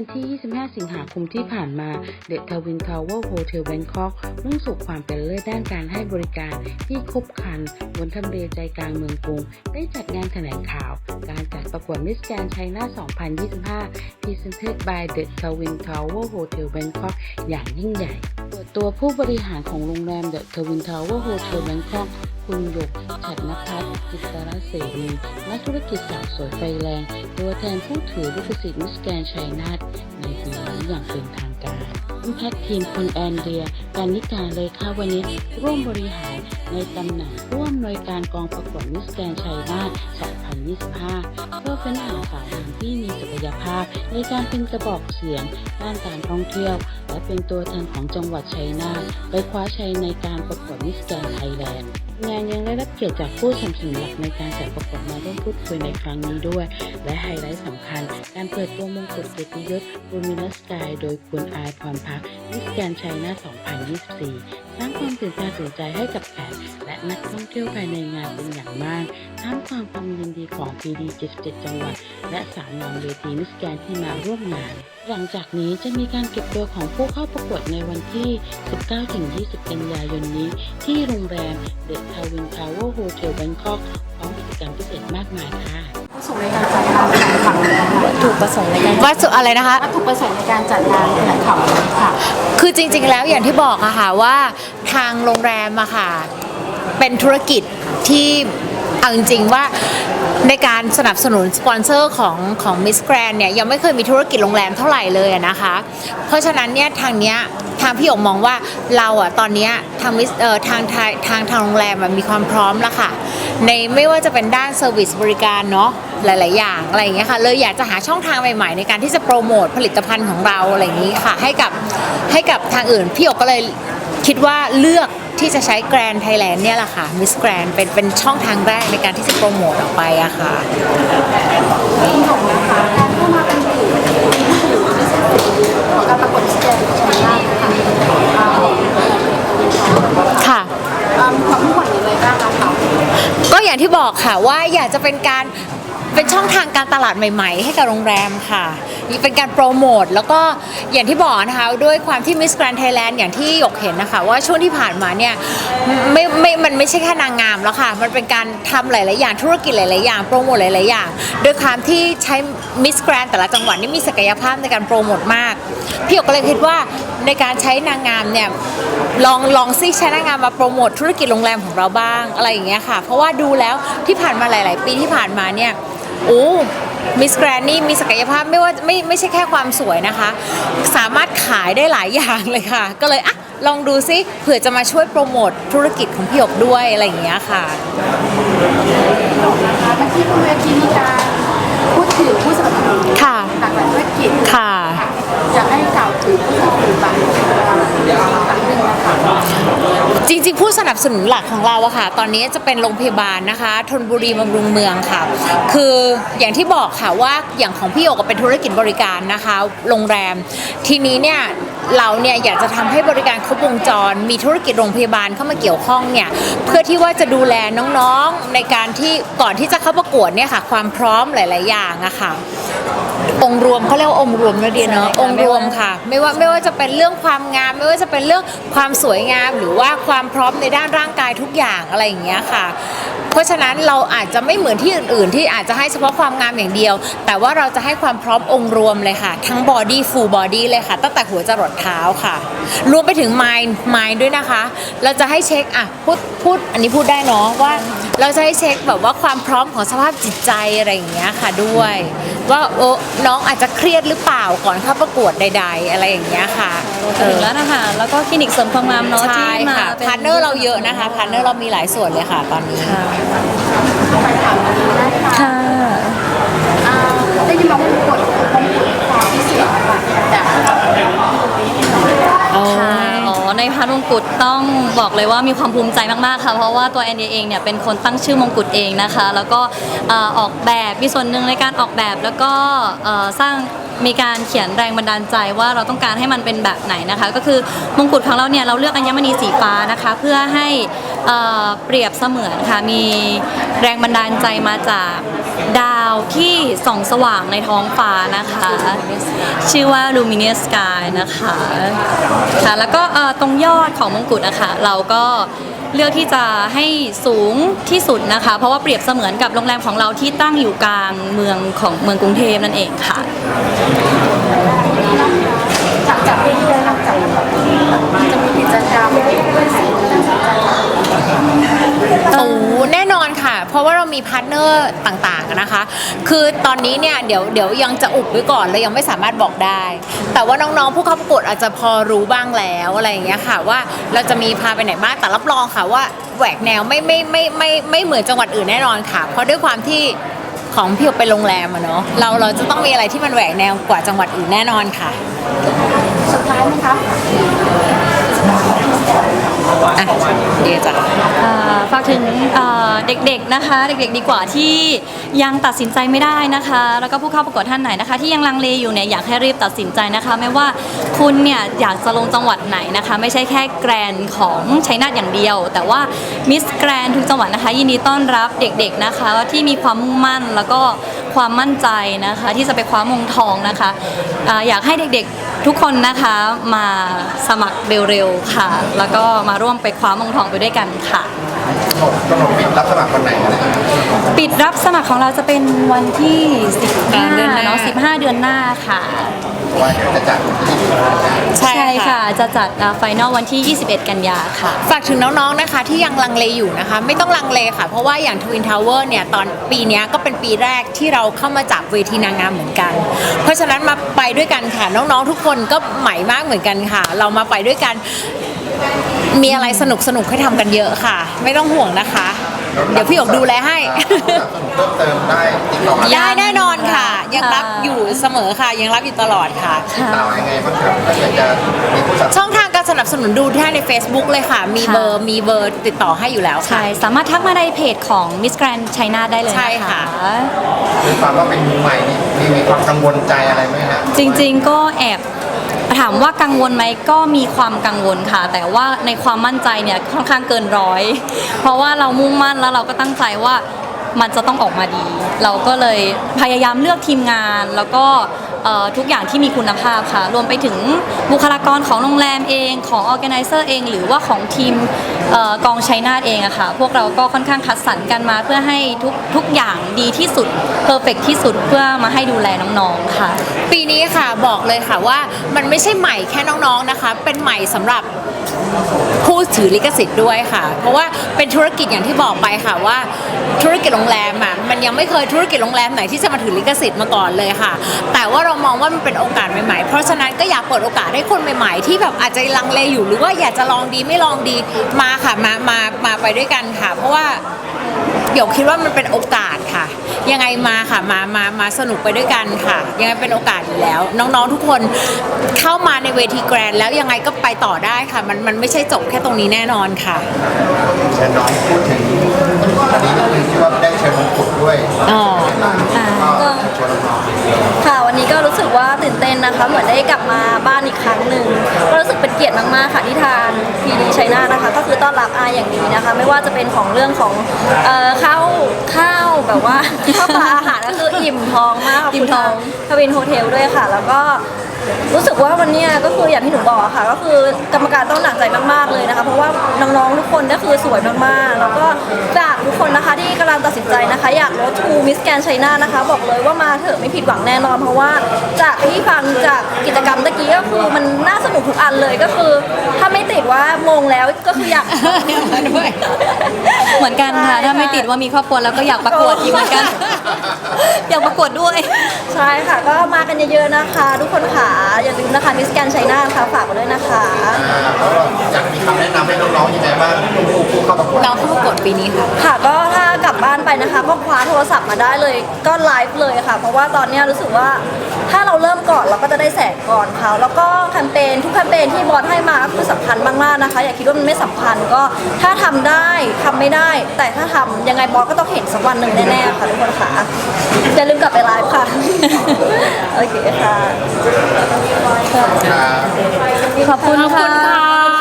วันที่ 25 สิงหาคมที่ผ่านมาเดอะทวินทาวเวอร์โฮเทลแบงคอกมุ่งสู่ความเป็นเลิศด้านการให้บริการที่ครบครันบนทำเลใจกลางเมืองกรุง ได้จัดงานแถลงข่าว การจัดประกวดมิสแกรนด์ไชน่า 2025 Presented by The Twin Tower Hotel Bangkok อย่างยิ่งใหญ่ ตัวผู้บริหารของโรงแรม The Twin Tower Hotel Bangkok คุณหยกฉัดนภัทรจิตรรัตน์เสรีนักธุรกิจสาวสวยไฟแรง ตัวแทนผู้ถือลิขสิทธิ์มิสแกนชัยนาทในปีนี้อย่างเป็นทางการ Impact ทีมคุณแอนเดียการนิการเลขาวนิชร่วมบริหารในตำแหน่งร่วมหน่วยการกองประกวดมิสแกนชัยนาท 2025 เพื่อเฟ้นหาสาวงามที่มีศักยภาพในการเป็นกระบอกเสียงด้านการท่องเที่ยว และเป็นตัวแทนของจังหวัดชัยนาทไปคว้าชัยในการประกวดมิสแกรนไทยแลนด์งานยังได้รับเกียรติจากผู้สนับสนุนหลักในการจัดประกวดมาร่วมพูดคุยในครั้งนี้ด้วย และไฮไลท์สำคัญ การเปิดตัวมงกุฎเกียรติยศบูมินัสกายโดยคุณอายพรพักมิสแกรนชัยนาท2024 สร้างความตื่นตาตื่นใจให้กับแขกและนักท่องเที่ยวภายในงานเป็นอย่างมากท่ามกลางความยินดีของ PD 77 จังหวัด และสาวงามเวทีมิสแกรนที่มาร่วมงาน หลังจากนี้จะมีการเก็บตัวของผู้เข้าประกวดในวันที่ 19-20 กันยายนนี้ ที่โรงแรมเดอะทาวินทาวเวอร์โฮเทลแบงคอกพร้อมกิจกรรมพิเศษมากมายค่ะวัตถุในการ ถุประสงค์ในการวัตถุอะไรนะคะ วัตถุประสงค์ในการจัดงานแถลงข่าววันนี้ค่ะ คือจริง ๆ แล้วอย่างที่บอกอะค่ะว่าทางโรงแรมอะค่ะ เป็นธุรกิจที่เอาจริง ๆ ว่าในการสนับสนุนสปอนเซอร์ของของมิสแกรนเนี่ยยังไม่เคยมีธุรกิจโรงแรมเท่าไหร่เลยอะนะคะ เพราะฉะนั้นเนี่ยทางเนี้ยทางพี่หยกมองว่าเราอะตอนเนี้ยทางมิสเอ่อทางทางทางทางโรงแรมอะมีความพร้อมแล้วค่ะ ในไม่ว่าจะเป็นด้านเซอร์วิสบริการเนาะหลาย ๆ อย่างอะไรอย่างเงี้ยค่ะเลยอยากจะหาช่องทางใหม่ ๆ ในการที่จะโปรโมทผลิตภัณฑ์ของเราอะไรอย่างนี้ค่ะ ให้กับให้กับทางอื่นพี่อกก็เลยคิดว่าเลือกที่จะใช้แกรนไทยแลนด์เนี่ยแหละค่ะมิสแกรนเป็นเป็นช่องทางแรกในการที่จะโปรโมทออกไปอะค่ะ พี่หยกนะคะการเข้ามาเป็นผู้ถือที่สุดของการประกวดมิสแกรนด์ชัยนาทค่ะอ่า ค่ะ อ่ามีความมุ่งหวังอย่างไรบ้างคะ ก็ อย่างที่บอกค่ะว่าอยากจะเป็นการ เป็นช่องทางการตลาดใหม่ ๆ ให้กับโรงแรมค่ะ เป็นการโปรโมทแล้วก็อย่างที่บอกนะคะด้วยความที่ Miss Grand Thailand อย่างที่หยกเห็นนะคะ ว่าช่วงที่ผ่านมาเนี่ยไม่ไม่มันไม่ใช่แค่นางงามแล้วค่ะ มันเป็นการทำหลาย ๆ อย่างธุรกิจหลาย ๆ อย่างโปรโมทหลาย ๆ อย่างโดยความที่ใช้ Miss Grand แต่ละจังหวัดนี่มีศักยภาพในการโปรโมทมาก พี่หยกก็เลยคิดว่าในการใช้นางงามเนี่ยลองลองซิใช้นางงามมาโปรโมทธุรกิจโรงแรมของเราบ้างอะไรอย่างเงี้ยค่ะ เพราะว่าดูแล้วที่ผ่านมาหลาย ๆ ปีที่ผ่านมาเนี่ย โอ้มิสแกรนนี่มีศักยภาพไม่ว่าไม่ไม่ใช่แค่ความสวยนะคะ สามารถขายได้หลายอย่างเลยค่ะ ก็เลยอะลองดูซิเผื่อจะมาช่วยโปรโมทธุรกิจของพี่หยกด้วยอะไรอย่างเงี้ยค่ะนะคะเมื่อกี้คุณเวทีมีการพูดถึงผู้สนับสนุนค่ะหลากหลายธุรกิจค่ะอยากให้กล่าวถึงผู้สนับสนุนบางบางเรื่องนะคะ จริงๆ ผู้สนับสนุนหลักของเราอะค่ะ ตอนนี้จะเป็นโรงพยาบาลนะคะธนบุรีบำรุงเมืองค่ะ คืออย่างที่บอกค่ะว่าอย่างของพี่โยกเป็นธุรกิจบริการนะคะ โรงแรม ทีนี้เนี่ยเราเนี่ยอยากจะทำให้บริการครบวงจร มีธุรกิจโรงพยาบาลเข้ามาเกี่ยวข้องเนี่ยเพื่อที่ว่าจะดูแลน้องๆในการที่ก่อนที่จะเข้าประกวดเนี่ยค่ะ ความพร้อมหลาย ๆ อย่างอะค่ะ องค์รวมเขาเรียกว่าองค์รวมนะเดียเนาะองค์รวมค่ะ ไม่ว่าไม่ว่าจะเป็นเรื่องความงาม ไม่ว่าจะเป็นเรื่องความสวยงาม หรือว่าความพร้อมในด้านร่างกายทุกอย่างอะไรอย่างเงี้ยค่ะ เพราะฉะนั้นเราอาจจะไม่เหมือนที่อื่น ๆ ที่อาจจะให้เฉพาะความงามอย่างเดียว แต่ว่าเราจะให้ความพร้อมองค์รวมเลยค่ะ ทั้งบอดี้ฟูลบอดี้เลยค่ะ ตั้งแต่หัวจรดเท้าค่ะ รวมไปถึงมายมายด้วยนะคะ เราจะให้เช็คอะพูดพูดอันนี้พูดได้เนาะว่าเราจะให้เช็คแบบว่าความพร้อมของสภาพจิตใจอะไรอย่างเงี้ยค่ะด้วย ว่าโอ้น้องอาจจะเครียดหรือเปล่าก่อนเข้าประกวดใด ๆ อะไรอย่างเงี้ยค่ะถึงแล้วนะคะแล้วก็คลินิกเสริมความงามเนาะใช่ที่มาค่ะป็พาร์ทเนอร์เราเยอะนะคะพาร์ทเนอร์เรามีหลายส่วนเลยค่ะตอนนี้ค่ะ ไปถามวันนี้ได้ค่ะ ค่ะ อ่าได้ยินมาว่ามงกุฎมงกุฎความพิเศษค่ะจาก ค่ะอ๋อ ในพร์ทมงกุฎต้องบอกเลยว่ามีความภูมิใจมากๆค่ะ เพราะว่าตัวแอนเดียเองเนี่ยเป็นคนตั้งชื่อมงกุฎเองนะคะ แล้วก็ออกแบบมีส่วนหนึ่งในการออกแบบแล้วก็สร้างมีการเขียนแรงบันดาลใจว่าเราต้องการให้มันเป็นแบบไหนนะคะ ก็คือมงกุฎของเราเนี่ยเราเลือกอัญมณีสีฟ้านะคะ เพื่อให้เอ่อเปรียบเสมือนค่ะมีแรงบันดาลใจมาจากดา ที่ส่องสว่างในท้องฟ้านะคะ ชื่อว่า Luminous Sky นะคะค่ะแล้วก็ตรงยอดของมงกุฎนะคะเราก็เลือกที่จะให้สูงที่สุดนะคะ เพราะว่าเปรียบเสมือนกับโรงแรมของเราที่ตั้งอยู่กลางเมืองของเมืองกรุงเทพนั่นเองค่ะจากที่ได้รับจากจะมีกิจกรรมเป็นสิ่งที่น่าสนใจ โอ้แน่นอนค่ะ เพราะว่าเรามีพาร์ทเนอร์ต่างๆนะคะ คือตอนนี้เนี่ยเดี๋ยวเดี๋ยวยังจะอุบไว้ก่อนเลยยังไม่สามารถบอกได้ แต่ว่าน้องๆผู้เข้าประกวดอาจจะพอรู้บ้างแล้วอะไรอย่างเงี้ยค่ะว่าเราจะมีพาไปไหนบ้างแต่รับรองค่ะว่าแหวกแนวไม่ไม่ไม่ไม่ไม่เหมือนจังหวัดอื่นแน่นอนค่ะ เพราะด้วยความที่ของพี่เป็นโรงแรมอะเนาะเราเราจะต้องมีอะไรที่มันแหวกแนวกว่าจังหวัดอื่นแน่นอนค่ะสุดท้ายไหมคะอะเดี๋ยวจ้ะอ่า ฝากถึงเด็กๆนะคะ เด็กๆดีกว่าที่ยังตัดสินใจไม่ได้นะคะ แล้วก็ผู้เข้าประกวดท่านไหนนะคะ ที่ยังลังเลอยู่เนี่ยอยากให้รีบตัดสินใจนะคะ ไม่ว่าคุณเนี่ยอยากจะลงจังหวัดไหนนะคะ ไม่ใช่แค่แกรนของชัยนาทอย่างเดียว แต่ว่ามิสแกรนทุกจังหวัดนะคะ ยินดีต้อนรับเด็กๆนะคะที่มีความมุ่งมั่นแล้วก็ความมั่นใจนะคะ ที่จะไปคว้ามงทองนะคะออยากให้เด็กๆ ทุกคนนะคะมาสมัครเร็วๆค่ะ แล้วก็มาร่วมไปคว้ามงทองไปด้วยกันค่ะกำหนดปิดรับสมัครวันไหนอะไรอย่างเงี้ยปิดรับสมัครของเราจะเป็นวันที่กลางเดือนหน้า15เนาะ15 เดือนหน้าค่ะ เพราะว่าเดี๋ยวจะจัดที่นี่ใช่ค่ะ จะจัดไฟนอลวันที่ 21 กันยาค่ะ ฝากถึงน้องๆ นะคะที่ยังลังเลอยู่นะคะ ไม่ต้องลังเลค่ะ เพราะว่าอย่าง Twin Tower เนี่ย ตอนปีเนี้ยก็เป็นปีแรกที่เราเข้ามาจับเวทีนางงามเหมือนกันเพราะฉะนั้นมาไปด้วยกันค่ะ น้องๆทุกคนก็ใหม่มากเหมือนกันค่ะ เรามาไปด้วยกัน มีอะไรสนุกสนุกๆให้ทำกันเยอะค่ะ ไม่ต้องห่วงนะคะ เดี๋ยวพี่หยกดูแลให้สนุกเพิ่มเติมได้ติดต่อมายัได้งแน่นอนค่ะ ยังรับค่ะอยู่เสมอค่ะ ยังรับอยู่ตลอดค่ะ ติดต่อยังไงบ้างครับถ้าอยากจะมีผู้สนับสนุน ช่องทางการส นับสนุนดูได้ใน Facebook เลยค่ะ มีเบอร์มีเบอร์ติดต่อให้อยู่แล้วค่ะ ใช่ สามารถทักมาในเพจของ Miss Grand China ได้เลยใช่นะค่ะ คะ ด้วยความว่าเป็นมือใหม่นี่มีมีความกังวลใจอะไรไหมฮะจริงๆก็แอบถามว่ากังวลไหมก็มีความกังวลค่ะ แต่ว่าในความมั่นใจเนี่ยค่อนข้างเกินร้อย เพราะว่าเรามุ่งมั่นแล้วเราก็ตั้งใจว่ามันจะต้องออกมาดี เราก็เลยพยายามเลือกทีมงาน แล้วก็เอ่อ ทุกอย่างที่มีคุณภาพค่ะ รวมไปถึงบุคลากรของโรงแรมเองของ organizer เอง หรือว่าของทีมออกองชัยนาทเองอะค่ะ พวกเราก็ค่อนข้างคัดสรรกันมา เพื่อให้ทุกทุกอย่างดีที่สุดเพอร์เฟกที่สุดเพื่อมาให้ดูแลน้องๆค่ะ ปีนี้ค่ะบอกเลยค่ะว่ามันไม่ใช่ใหม่แค่น้องๆนะคะ เป็นใหม่สำหรับ ผู้ถือลิขสิทธิ์ด้วยค่ะ เพราะว่าเป็นธุรกิจอย่างที่บอกไปค่ะว่า ธุรกิจโรงแรมอะมันยังไม่เคยธุรกิจโรงแรมไหนที่จะมาถือลิขสิทธิ์มาก่อนเลยค่ะ แต่ว่าเรามองว่ามันเป็นโอกาสใหม่ๆ เพราะฉะนั้นก็อยากเปิดโอกาสให้คนใหม่ๆ ที่แบบอาจจะลังเลอยู่หรือว่าอยากจะลองดีไม่ลองดีมาค่ะมามามาไปด้วยกันค่ะ เพราะว่าเดี๋ยวคิดว่ามันเป็นโอกาสค่ะ ยังไงมาค่ะมามามาสนุกไปด้วยกันค่ะ ยังไงเป็นโอกาสอยู่แล้ว น้องๆทุกคนเข้ามาในเวทีแกรนด์แล้วยังไงก็ไปต่อได้ค่ะ มันมันไม่ใช่จบแค่ตรงนี้แน่นอนค่ะ เชิญน้องพูดถึงอันนี้นิดนึงที่ว่าได้เชิญมงกุฎด้วย อ๋อก็ ชวนน้องค่ะวันนี้ก็รู้สึกว่าตื่นเต้นนะคะ เหมือนได้กลับมาบ้านอีกครั้งหนึ่งก็รู้สึกเป็นเกียรติมากๆค่ะที่ทางพีดีชัยนานะคะ ก็คือต้อนรับอาอย่างดีนะคะ ไม่ว่าจะเป็นของเรื่องของเอ่อข้าวข้าวแบบว่าข้าวปลาอาหารก็คืออิ่มท้องมากค่ะอิ่มท้องทวินโฮเทลด้วยค่ะ แล้วก็ รู้สึกว่าวันเนี้ยก็คืออย่างที่หนูบอกอะค่ะ ก็คือกรรมการต้องหนักใจมากๆเลยนะคะ เพราะว่าน้องๆทุกคนก็คือสวยมากๆ แล้วก็ฝากทุกคนนะคะที่กำลังตัดสินใจนะคะ อยากลดทูมิสแกนชัยนานะคะ บอกเลยว่ามาเถอะไม่ผิดหวังแน่นอน เพราะว่าจากที่ฟังจากกิจกรรมตะกี้ก็คือมันน่าสนุกทุกอันเลยก็คือ ถ้าไม่ติดว่ามงแล้วก็คืออยากมาด้วยเหมือนกันค่ะ ถ้าไม่ติดว่ามีครอบครัวแล้วก็อยากประกวดอีกเหมือนกัน อยากประกวดด้วย ใช่ค่ะ ก็มากันเยอะๆนะคะ ทุกคนค่ะอย่าลืมนะคะมิสแกนชัยนาค่ะฝากไว้ด้วยนะคะ แล้วก็อยากมีคำแนะนำให้น้องๆยังไงบ้างผู้ผู้เข้าประกวดน้องเข้าประกวดปีนี้ค่ะ ค่ะก็ถ้ากลับบ้านไปนะคะ ก็คว้าโทรศัพท์มาได้เลยก็ไลฟ์เลยค่ะ เพราะว่าตอนเนี้ยรู้สึกว่าถ้าเราเริ่มก่อนเราก็จะได้แสงก่อนเขาแล้วก็แคมเปญทุกแคมเปญที่บอสให้มาก็คือสำคัญมากๆนะคะ อย่าคิดว่ามันไม่สำคัญก็ถ้าทำได้ทำไม่ได้ แต่ถ้าทำยังไงบอสก็ต้องเห็นสักวันหนึ่งแน่ๆค่ะทุกคนค่ะอย่าลืมกลับไปไลฟ์ค่ะ โอเคค่ะครับขอบคุณค่ะ